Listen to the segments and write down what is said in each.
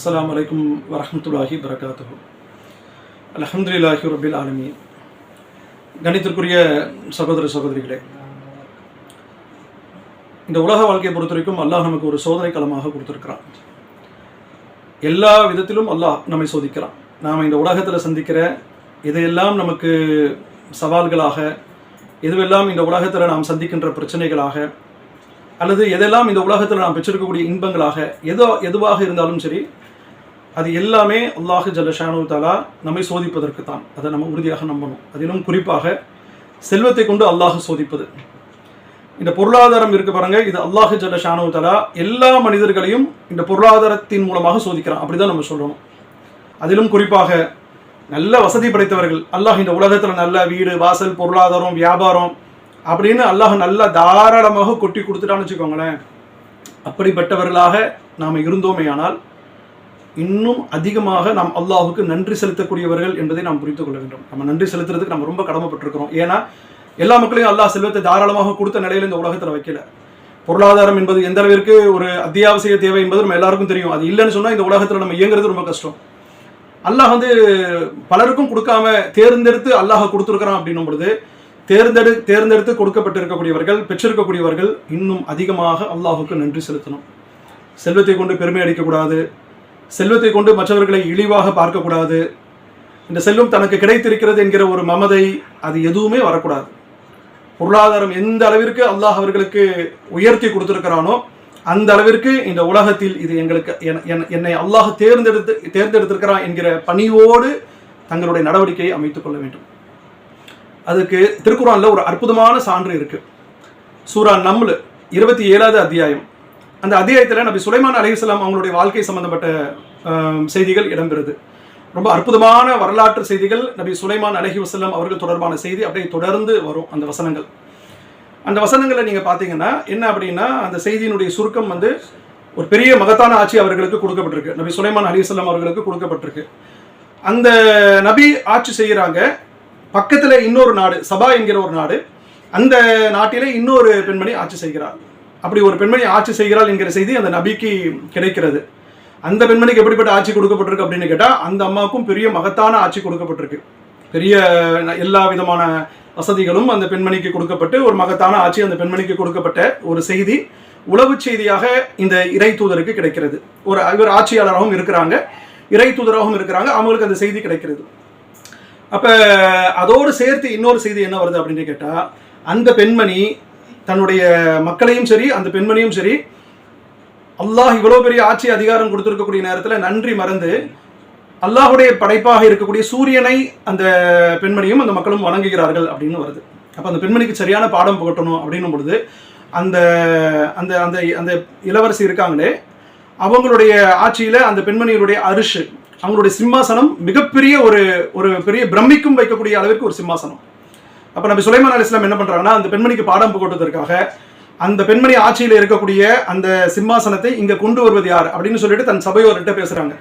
அஸ்லாம் வலைக்கம் வரமத்துல்லாஹி வரகாத்து அல்ஹம்துலில்லாஹி ரபில் ஆலமி கணித்திற்குரிய சகோதர சகோதரிகளே இந்த உலக வாழ்க்கையை பொறுத்த வரைக்கும் அல்லாஹ் நமக்கு ஒரு சோதனை களமாக கொடுத்துருக்கிறான். எல்லா விதத்திலும் அல்லாஹ் நம்மை சோதிக்கிறான். நாம் இந்த உலகத்தில் சந்திக்கிற எதையெல்லாம் நமக்கு சவால்களாக எதுவெல்லாம் இந்த உலகத்தில் நாம் சந்திக்கின்ற பிரச்சனைகளாக அல்லது எதெல்லாம் இந்த உலகத்தில் நாம் பெற்றிருக்கக்கூடிய இன்பங்களாக எதோ எதுவாக இருந்தாலும் சரி அது எல்லாமே அல்லாஹு ஜல்லஷானு தாலா நம்மை சோதிப்பதற்கு தான். அதை நம்ம உறுதியாக நம்பணும். அதிலும் குறிப்பாக செல்வத்தை கொண்டு அல்லாஹ் சோதிப்பது. இந்த பொருளாதாரம் இருக்கு பாருங்க இது அல்லாஹு ஜல்லஷானு தாலா எல்லா மனிதர்களையும் இந்த பொருளாதாரத்தின் மூலமாக சோதிக்கிறான். அப்படிதான் நம்ம சொல்லணும். அதிலும் குறிப்பாக நல்ல வசதி படைத்தவர்கள் அல்லாஹ் இந்த உலகத்தில் நல்ல வீடு வாசல் பொருளாதாரம் வியாபாரம் அப்படின்னு அல்லாஹ் நல்லா தாராளமாக கொட்டி கொடுத்துட்டான்னு வச்சுக்கோங்களேன். அப்படிப்பட்டவர்களாக நாம் இருந்தோமே ஆனால் இன்னும் அதிகமாக நாம் அல்லாஹுக்கு நன்றி செலுத்தக்கூடியவர்கள் என்பதை நாம் புரிந்து கொள்ள வேண்டும். நம்ம நன்றி செலுத்துறதுக்கு நம்ம ரொம்ப கடமைப்பட்டிருக்கிறோம். ஏன்னா எல்லா மக்களையும் அல்லாஹ் செல்வத்தை தாராளமாக கொடுத்த நிலையில இந்த உலகத்தில் வைக்கல. பொருளாதாரம் என்பது எந்த அளவிற்கு ஒரு அத்தியாவசிய தேவை என்பது நம்ம எல்லாருக்கும் தெரியும். அது இல்லைன்னு சொன்னால் இந்த உலகத்தில் நம்ம இயங்குறது ரொம்ப கஷ்டம். அல்லாஹ் வந்து பலருக்கும் கொடுக்காம தேர்ந்தெடுத்து அல்லாஹ் கொடுத்துருக்கிறான் அப்படின்னும் பொழுது தேர்ந்தெடு தேர்ந்தெடுத்து கொடுக்கப்பட்டிருக்கக்கூடியவர்கள் பெற்றிருக்கக்கூடியவர்கள் இன்னும் அதிகமாக அல்லாஹுக்கு நன்றி செலுத்தணும். செல்வத்தை கொண்டு பெருமை அடிக்கக்கூடாது செல்வத்தை கொண்டு மற்றவர்களை இழிவாக பார்க்கக்கூடாது. இந்த செல்வம் தனக்கு கிடைத்திருக்கிறது என்கிற ஒரு மமதை அது எதுவுமே வரக்கூடாது. பொருளாதாரம் எந்த அளவிற்கு அல்லாஹ் அவர்களுக்கு உயர்த்தி கொடுத்துருக்கிறானோ அந்த அளவிற்கு இந்த உலகத்தில் இது எங்களுக்கு என்னை அல்லாஹ் தேர்ந்தெடுத்து தேர்ந்தெடுத்திருக்கிறான் என்கிற பணியோடு தங்களுடைய நடவடிக்கையை அமைத்துக் கொள்ள வேண்டும். அதுக்கு திருக்குறான்ல ஒரு அற்புதமான சான்று இருக்கு. சூரா நம்லு இருபத்தி ஏழாவது அத்தியாயம். அந்த அத்தியாயத்தில் நபி சுலைமான் அலிஸ்லாம் அவங்களுடைய வாழ்க்கை சம்பந்தப்பட்ட செய்திகள் இடம்பெறுது. ரொம்ப அற்புதமான வரலாற்று செய்திகள் நபி சுலைமான் அலஹி வசல்லம் அவர்கள் தொடர்பான செய்தி அப்படியே தொடர்ந்து வரும் அந்த வசனங்கள். அந்த வசனங்களை நீங்கள் பார்த்தீங்கன்னா என்ன அப்படின்னா அந்த செய்தியினுடைய சுருக்கம் வந்து ஒரு பெரிய மகத்தான ஆட்சி அவர்களுக்கு கொடுக்கப்பட்டிருக்கு. நபி சுலைமான் அலிசல்லாம் அவர்களுக்கு கொடுக்கப்பட்டிருக்கு. அந்த நபி ஆட்சி செய்கிறாங்க பக்கத்தில் இன்னொரு நாடு சபா என்கிற ஒரு நாடு அந்த நாட்டிலே இன்னொரு பெண்மணி ஆட்சி செய்கிறார். அப்படி ஒரு பெண்மணி ஆட்சி செய்கிறாள் என்கிற செய்தி அந்த நபிக்கு கிடைக்கிறது. அந்த பெண்மணிக்கு எப்படிப்பட்ட ஆட்சி கொடுக்கப்பட்டிருக்கு அப்படின்னு கேட்டால் அந்த அம்மாவுக்கும் பெரிய மகத்தான ஆட்சி கொடுக்கப்பட்டிருக்கு. பெரிய எல்லா விதமான வசதிகளும் அந்த பெண்மணிக்கு கொடுக்கப்பட்டு ஒரு மகத்தான ஆட்சி அந்த பெண்மணிக்கு கொடுக்கப்பட்ட ஒரு செய்தி உளவு செய்தியாக இந்த இறை தூதருக்கு கிடைக்கிறது. ஒரு இவர் ஆட்சியாளராகவும் இருக்கிறாங்க இறை தூதராகவும் இருக்கிறாங்க அவங்களுக்கு அந்த செய்தி கிடைக்கிறது. அப்போ அதோடு சேர்த்து இன்னொரு செய்தி என்ன வருது அப்படின்னு கேட்டால் அந்த பெண்மணி தன்னுடைய மக்களையும் சரி அந்த பெண்மணியும் சரி அல்லாஹ் இவ்வளோ பெரிய ஆட்சி அதிகாரம் கொடுத்துருக்கக்கூடிய நேரத்தில் நன்றி மறந்து அல்லாஹுடைய படைப்பாக இருக்கக்கூடிய சூரியனை அந்த பெண்மணியும் அந்த மக்களும் வணங்குகிறார்கள் அப்படின்னு வருது. அப்போ அந்த பெண்மணிக்கு சரியான பாடம் புகட்டணும் அப்படின்னும் பொழுது அந்த அந்த அந்த அந்த இளவரசி இருக்காங்களே அவங்களுடைய ஆட்சியில் அந்த பெண்மணியினுடைய அரிசு அவங்களுடைய சிம்மாசனம் மிகப்பெரிய ஒரு ஒரு பெரிய பிரமிக்கும் வைக்கக்கூடிய அளவிற்கு ஒரு சிம்மாசனம். அப்ப நபி சுலைமான் அலி இஸ்லாம் என்ன பண்றாங்கன்னா அந்த பெண்மணிக்கு பாடம் புகட்டுவதற்காக அந்த பெண்மணி ஆட்சியில் இருக்கக்கூடிய அந்த சிம்மாசனத்தை இங்க கொண்டு வருவது யார் அப்படின்னு சொல்லிட்டு தன் சபையோர்கிட்ட பேசுறாங்க.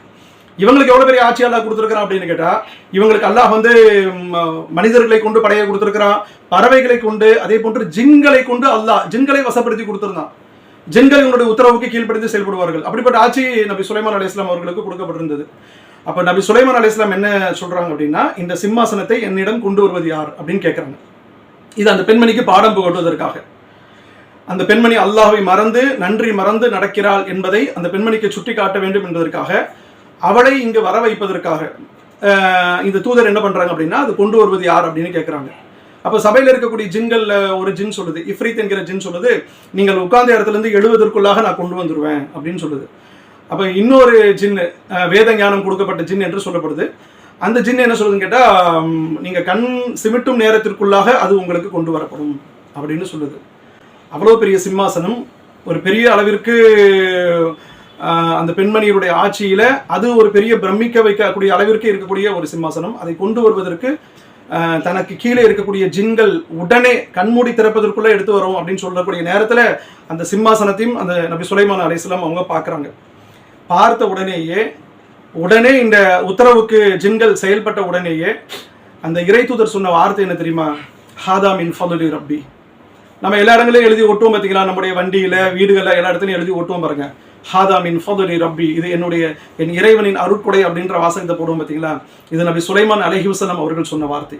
இவங்களுக்கு எவ்வளவு பெரிய ஆட்சி அல்லாஹ் கொடுத்துருக்குறான் அப்படின்னு கேட்டால் இவங்களுக்கு அல்லாஹ் வந்து மனிதர்களை கொண்டு படையை கொடுத்துருக்குறான் பறவைகளை கொண்டு அதே போன்று ஜின்களை கொண்டு அல்லாஹ் ஜின்களை வசப்படுத்தி கொடுத்துருந்தான். ஜின்கள் இவனுடைய உத்தரவுக்கு கீழ்ப்படிந்து செயல்படுவார்கள். அப்படிப்பட்ட ஆட்சி நபி சுலைமான் அலி இஸ்லாம் அவர்களுக்கு கொடுக்கப்பட்டிருந்தது. அப்ப நபி சுலைமான் அலி இஸ்லாம் என்ன சொல்றாங்க அப்படின்னா இந்த சிம்மாசனத்தை என்னிடம் கொண்டு வருவது யார் அப்படின்னு கேட்கறாங்க இது அந்த பெண்மணிக்கு பாடம் புகட்டுவதற்காக. அந்த பெண்மணி அல்லாஹை மறந்து நன்றி மறந்து நடக்கிறாள் என்பதை அந்த பெண்மணிக்கு சுட்டி காட்ட வேண்டும் என்பதற்காக அவளை இங்கு வர வைப்பதற்காக இந்த தூதர் என்ன பண்றாங்க அப்படின்னா அது கொண்டு வருவது யார் அப்படின்னு கேட்கறாங்க அப்ப சபையில இருக்கக்கூடிய ஜின்களில் ஒரு ஜின் சொல்லுது இஃப்ரீத் என்கிற ஜின் சொல்லுது நீங்கள் உட்கார்ந்த இடத்துல இருந்து எழுவதற்குள்ளாக நான் கொண்டு வந்துருவேன் அப்படின்னு சொல்லுது. அப்போ இன்னொரு ஜின்னு வேத ஞானம் கொடுக்கப்பட்ட ஜின் என்று சொல்லப்படுது. அந்த ஜின் என்ன சொல்லுதுன்னு கேட்டால் நீங்கள் கண் சிமிட்டும் நேரத்திற்குள்ளாக அது உங்களுக்கு கொண்டு வரப்படும் அப்படின்னு சொல்லுது. அவ்வளோ பெரிய சிம்மாசனம். ஒரு பெரிய அளவிற்கு அந்த பெண்மணியுடைய ஆட்சியில் அது ஒரு பெரிய பிரமிக்க வைக்கக்கூடிய அளவிற்கு இருக்கக்கூடிய ஒரு சிம்மாசனம். அதை கொண்டு வருவதற்கு தனக்கு கீழே இருக்கக்கூடிய ஜின்கள் உடனே கண்மூடி திறப்பதற்குள்ளே எடுத்து வரும் அப்படின்னு சொல்லக்கூடிய நேரத்தில் அந்த சிம்மாசனத்தையும் அந்த நபி சுலைமான் அலிஸ்லாம் அவங்க பார்க்குறாங்க. பார்த்த உடனேயே உடனே இந்த உத்தரவுக்கு ஜின்கள் செயல்பட்ட உடனேயே அந்த இறை தூதர் சொன்ன வார்த்தை என்ன தெரியுமா? ஹாதா மின் ஃபதுலி ரப்பி. நம்ம எல்லா இடங்களையும் எழுதி ஒட்டுவோம் பார்த்தீங்களா நம்முடைய வண்டியில் வீடுகளில் எல்லா இடத்துலையும் எழுதி ஒட்டுவோம் பாருங்க. ஹாதா மின் ஃபதுலி ரப்பி. இது என்னுடைய என் இறைவனின் அருட்கொடை அப்படின்ற வாசகத்தை போடுவோம் பார்த்தீங்களா இது நபி சுலைமான் அலஹி அவர்கள் சொன்ன வார்த்தை.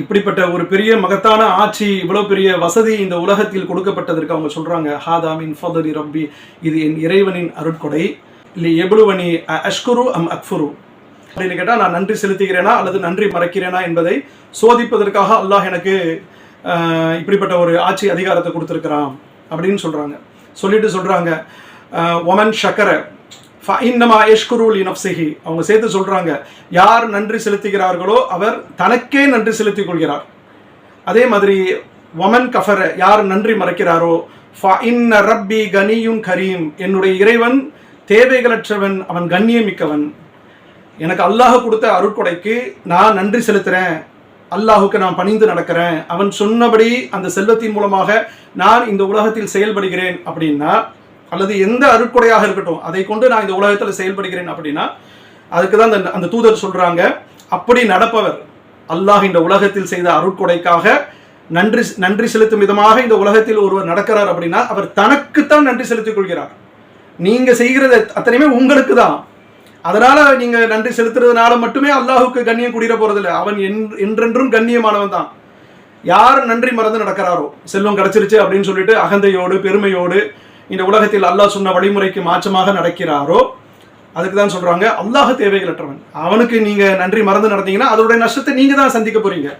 இப்படிப்பட்ட ஒரு பெரிய மகத்தான ஆட்சி இவ்வளவு பெரிய வசதி இந்த உலகத்தில் கொடுக்கப்பட்டதற்கு அவங்க சொல்றாங்க ஹாதா மின் ரப்பி. இது என் இறைவனின் அருட்கொடை. இல்லை எபுலுவனி அஷ்குரு அம் அக்ஃபுரு. அப்படின்னு கேட்டால் நான் நன்றி செலுத்துகிறேனா அல்லது நன்றி மறக்கிறேனா என்பதை சோதிப்பதற்காக அல்லாஹ் எனக்கு இப்படிப்பட்ட ஒரு ஆட்சி அதிகாரத்தை கொடுத்துருக்கிறான். அப்படின்னு சொல்கிறாங்க சொல்லிட்டு சொல்கிறாங்க ஒமன் ஷக்கரை. இன்னமா யஷ்குருல் இனப்சிஹி அவங்க சேர்த்து சொல்கிறாங்க யார் நன்றி செலுத்துகிறார்களோ அவர் தனக்கே நன்றி செலுத்திக் கொள்கிறார். அதே மாதிரி வமன் கஃபர யார் நன்றி மறக்கிறாரோ ஃபஇன்ன ரப்பி கனியும் கரீம். என்னுடைய இறைவன் தேவைகளற்றவன் அவன் கண்ணியமிக்கவன். எனக்கு அல்லாஹ் கொடுத்த அருட்கொடைக்கு நான் நன்றி செலுத்துகிறேன் அல்லாஹுக்கு நான் பணிந்து நடக்கிறேன். அவன் சொன்னபடி அந்த செல்வத்தின் மூலமாக நான் இந்த உலகத்தில் செயல்படுகிறேன் அப்படின்னா அல்லது எந்த அருட்கொடையாக இருக்கட்டும் அதை கொண்டு நான் இந்த உலகத்தில் செயல்படுகிறேன் அப்படின்னா அதுக்கு தான் அந்த அந்த தூதர் சொல்கிறாங்க அப்படி நடப்பவர் அல்லாஹ் இந்த உலகத்தில் செய்த அருட்கொடைக்காக நன்றி நன்றி செலுத்தும் விதமாக இந்த உலகத்தில் ஒருவர் நடக்கிறார் அப்படின்னா அவர் தனக்குத்தான் நன்றி செலுத்திக் கொள்கிறார். நீங்கள் செய்கிறது அத்தனையுமே உங்களுக்கு தான். அதனால் நீங்கள் நன்றி செலுத்துறதுனால மட்டுமே அல்லாஹுக்கு கண்ணியம் குடிர போறதில்ல. அவன் என்- என்றென்றும் கண்ணியமானவன் தான். யார் நன்றி மறந்து நடக்கிறாரோ செல்வம் கிடைச்சிருச்சு அப்படின்னு சொல்லிட்டு அகந்தையோடு பெருமையோடு இந்த உலகத்தில் அல்லாஹ் சொன்ன வழிமுறைக்கு மாற்றமாக நடக்கிறாரோ அதுக்கு தான் சொல்கிறாங்க அல்லாஹ் தேவைகளற்றவன். அவனுக்கு நீங்கள் நன்றி மறந்து நடந்தீங்கன்னா அதோட நஷ்டத்தை நீங்கள் தான் சந்திக்க போகிறீங்க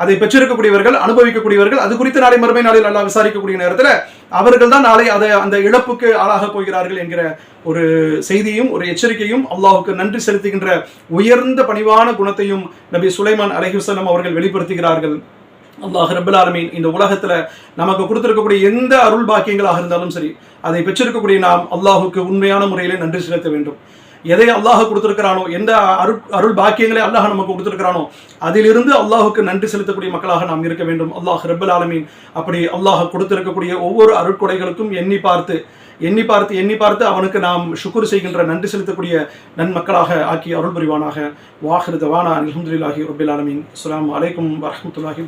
அதை பெற்றிருக்கக்கூடியவர்கள் அனுபவிக்கக்கூடியவர்கள் அது குறித்து நாளை மறுமை நாளில் நல்லா விசாரிக்கக்கூடிய நேரத்தில் அவர்கள் தான் நாளை அதை அந்த இழப்புக்கு ஆளாக போகிறார்கள் என்கிற ஒரு செய்தியும் ஒரு எச்சரிக்கையும் அல்லாஹுக்கு நன்றி செலுத்துகின்ற உயர்ந்த பணிவான குணத்தையும் நபி சுலைமான் அலைஹி அவர்கள் வெளிப்படுத்துகிறார்கள். அல்லாஹ் ரபுல் ஆலமீன் இந்த உலகத்தில் நமக்கு கொடுத்துருக்கக்கூடிய எந்த அருள் பாக்கியங்களாக இருந்தாலும் சரி அதை பெற்றிருக்கக்கூடிய நாம் அல்லாஹுக்கு உண்மையான முறையிலே நன்றி செலுத்த வேண்டும். எதை அல்லாஹ் கொடுத்துருக்கிறானோ எந்த அருள் அருள் பாக்கியங்களை அல்லாஹ் நமக்கு கொடுத்துருக்கிறானோ அதிலிருந்து அல்லாஹுக்கு நன்றி செலுத்தக்கூடிய மக்களாக நாம் இருக்க வேண்டும். அல்லாஹ் ரபுல் ஆலமீன் அப்படி அல்லாஹ் கொடுத்திருக்கக்கூடிய ஒவ்வொரு அருட்கொடைகளுக்கும் எண்ணி பார்த்து எண்ணி பார்த்து எண்ணி பார்த்து அவனுக்கு நாம் சுக்குர் செய்கின்ற நன்றி செலுத்தக்கூடிய நன்மக்களாக ஆக்கி அருள் புரிவானாக வாஹிரு தவானா அல்ஹம்துலில்லாஹி ரப்பில் ஆலமீன். அஸ்ஸலாமு அலைக்கும் வரஹ்மத்துல்லாஹி